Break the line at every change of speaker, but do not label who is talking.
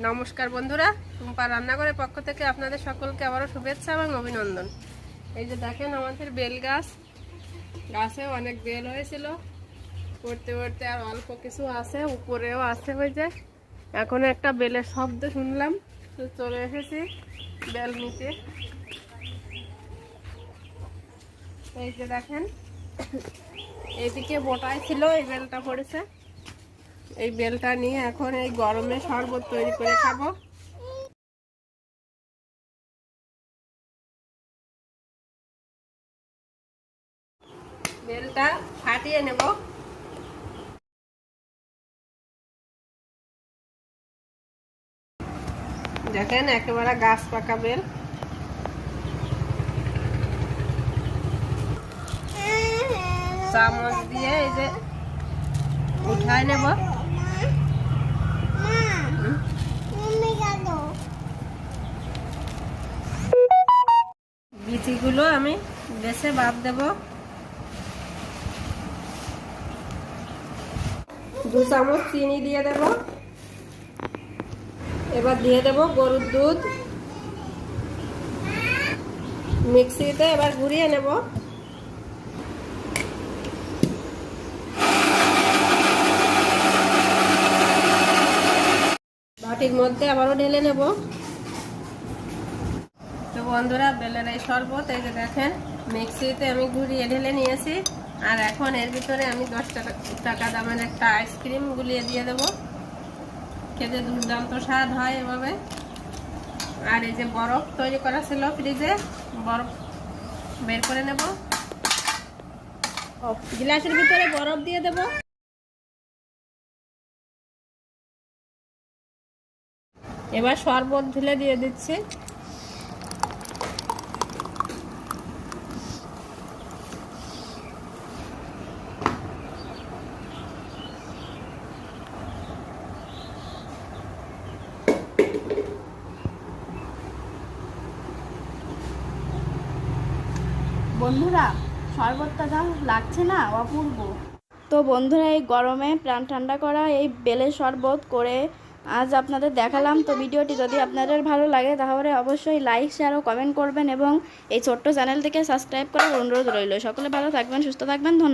নমস্কার বন্ধুরা, টুম্পা রান্নাঘরের পক্ষ থেকে আপনাদের সকলকে আবারও শুভেচ্ছা এবং অভিনন্দন। এই যে দেখেন আমাদের বেল গাছ, গাছেও অনেক বেল হয়েছিল। পড়তে পড়তে আর অল্প কিছু আছে, উপরেও আছে হয়ে যায় এখন একটা বেলের শব্দ শুনলাম, তো চলে এসেছি বেল নিতে। এই যে দেখেন এইদিকে বোটায় ছিল, এই বেলটা পড়েছে। এই বেলটা নিয়ে এখন এই গরমে শরবত তৈরি করে খাব। বেলটা ফাটিয়ে নেব। দেখেন একেবারে গাছ পাকা বেল। চামচ দিয়ে এই যে উঠায় নেব। বিচিগুলো আমি বেছে বাদ দেব। দু চামচ চিনি দিয়ে দেব। এবার দিয়ে দেব গরুর দুধ। মিক্সিতে এবার ঘুরিয়ে নেব। বাটির মধ্যে আবারও ঢেলে নেব। তো বন্ধুরা বেলের এই শরবত, এই যে দেখেন, মিক্সিতে আমি ঘুরিয়ে ঢেলে নিয়েছি। আর এখন এর ভিতরে আমি দশ টাকা টাকা দামের একটা আইসক্রিম গুলিয়ে দিয়ে দেব। খেতে দুর্দান্ত স্বাদ হয় এভাবে। আর এই যে বরফ তৈরি করা ছিল ফ্রিজে বরফ বের করে নেব। গ্লাসের ভিতরে বরফ দিয়ে দেব। এবার শরবত ঢেলে দিয়ে দিচ্ছি।
বন্ধুরা, শরবতটা যা লাগছে না, অপূর্ব। তো বন্ধুরা, এই গরমে প্রাণ ঠান্ডা করা এই বেলের শরবত করে আজ আপনাদের দেখালাম। তো ভিডিওটি যদি আপনাদের ভালো লাগে, তাহলে অবশ্যই লাইক শেয়ার ও কমেন্ট করবেন এবং এই ছোট্ট চ্যানেলটিকে সাবস্ক্রাইব করার অনুরোধ রইল। সকলে ভালো থাকবেন, সুস্থ থাকবেন, ধন্যবাদ।